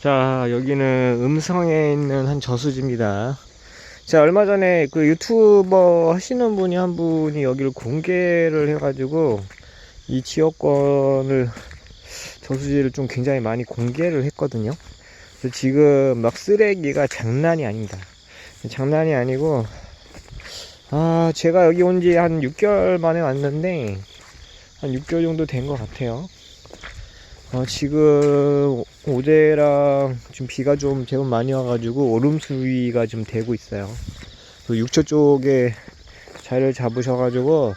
자, 여기는 음성에 있는 한 저수지입니다. 자, 얼마 전에 그 유튜버 하시는 분이 한 분이 여기를 공개를 해 가지고 이 지역권을 저수지를 좀 굉장히 많이 공개를 했거든요. 지금 막 쓰레기가 장난이 아닙니다. 장난이 아니고, 아, 제가 여기 온 지 한 6개월 만에 왔는데, 한 6개월 정도 된 것 같아요. 어, 지금 어제랑 지금 비가 좀 제법 많이 와가지고 얼음 수위가 좀 되고 있어요. 그 육초 쪽에 자리를 잡으셔가지고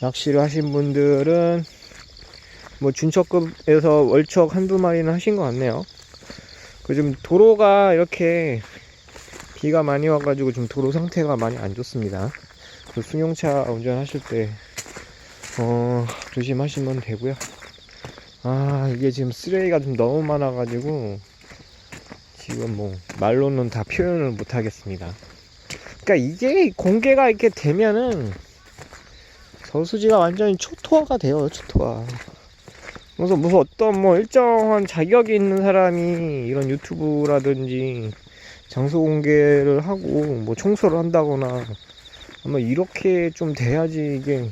낚시를 하신 분들은 뭐 준척급에서 월척 한두 마리는 하신 것 같네요. 그좀 도로가 이렇게 비가 많이 와가지고 좀 도로 상태가 많이 안 좋습니다. 그 승용차 운전하실 때 어, 조심하시면 되고요. 아 이게 지금 쓰레기가 좀 너무 많아가지고 지금 뭐 말로는 다 표현을 못 하겠습니다. 그러니까 이게 공개가 이렇게 되면은 저수지가 완전히 초토화가 돼요 초토화. 그래서 무슨 어떤 뭐 일정한 자격이 있는 사람이 이런 유튜브라든지 장소 공개를 하고 뭐 청소를 한다거나 아마 이렇게 좀 돼야지 이게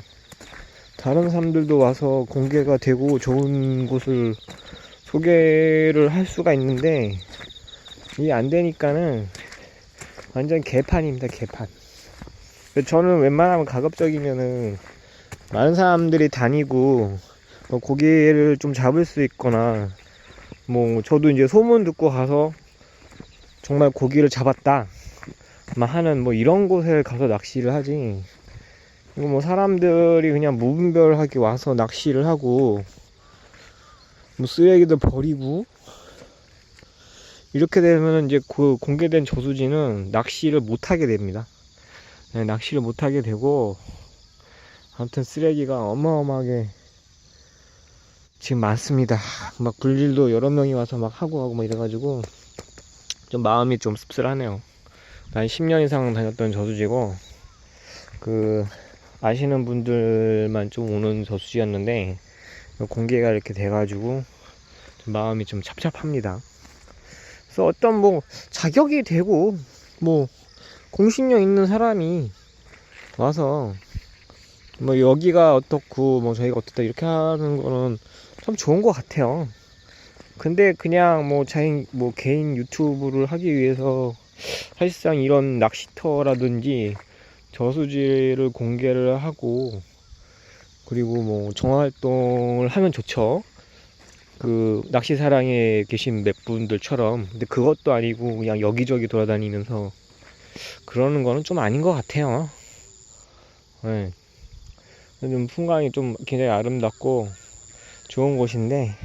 다른 사람들도 와서 공개가 되고 좋은 곳을 소개를 할 수가 있는데 이게 안 되니까는 완전 개판입니다 개판. 저는 웬만하면 가급적이면은 많은 사람들이 다니고 뭐 고기를 좀 잡을 수 있거나 뭐 저도 이제 소문 듣고 가서 정말 고기를 잡았다. 막 하는 뭐 이런 곳에 가서 낚시를 하지 이거 뭐 사람들이 그냥 무분별하게 와서 낚시를 하고 뭐 쓰레기도 버리고 이렇게 되면 이제 그 공개된 저수지는 낚시를 못 하게 됩니다. 네, 낚시를 못 하게 되고 아무튼 쓰레기가 어마어마하게 지금 많습니다. 막 불일도 여러 명이 와서 막 하고 하고 막 이래가지고 좀 마음이 좀 씁쓸하네요. 난 10년 이상 다녔던 저수지고 그 아시는 분들만 좀 오는 저수지였는데 공개가 이렇게 돼가지고 좀 마음이 좀 찹찹합니다. 그래서 어떤 뭐 자격이 되고 뭐 공신력 있는 사람이 와서 뭐 여기가 어떻고 뭐 저희가 어떻다 이렇게 하는 거는 참 좋은 것 같아요. 근데 그냥 뭐 자인 뭐 개인 유튜브를 하기 위해서 사실상 이런 낚시터라든지 저수지를 공개를 하고 그리고 뭐 정화활동을 하면 좋죠. 그 낚시 사랑에 계신 몇 분들처럼 근데 그것도 아니고 그냥 여기저기 돌아다니면서 그러는 거는 좀 아닌 것 같아요. 네. 좀 풍광이 좀 굉장히 아름답고 좋은 곳인데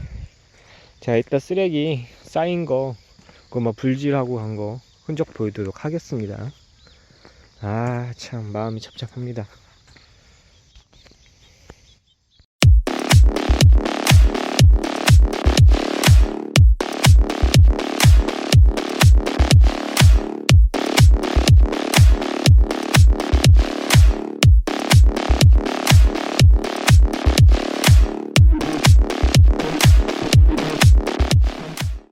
제가 이따 쓰레기 쌓인 거 그거 막 불질하고 한거 흔적 보여드리도록 하겠습니다. 아, 참, 마음이 찹찹합니다.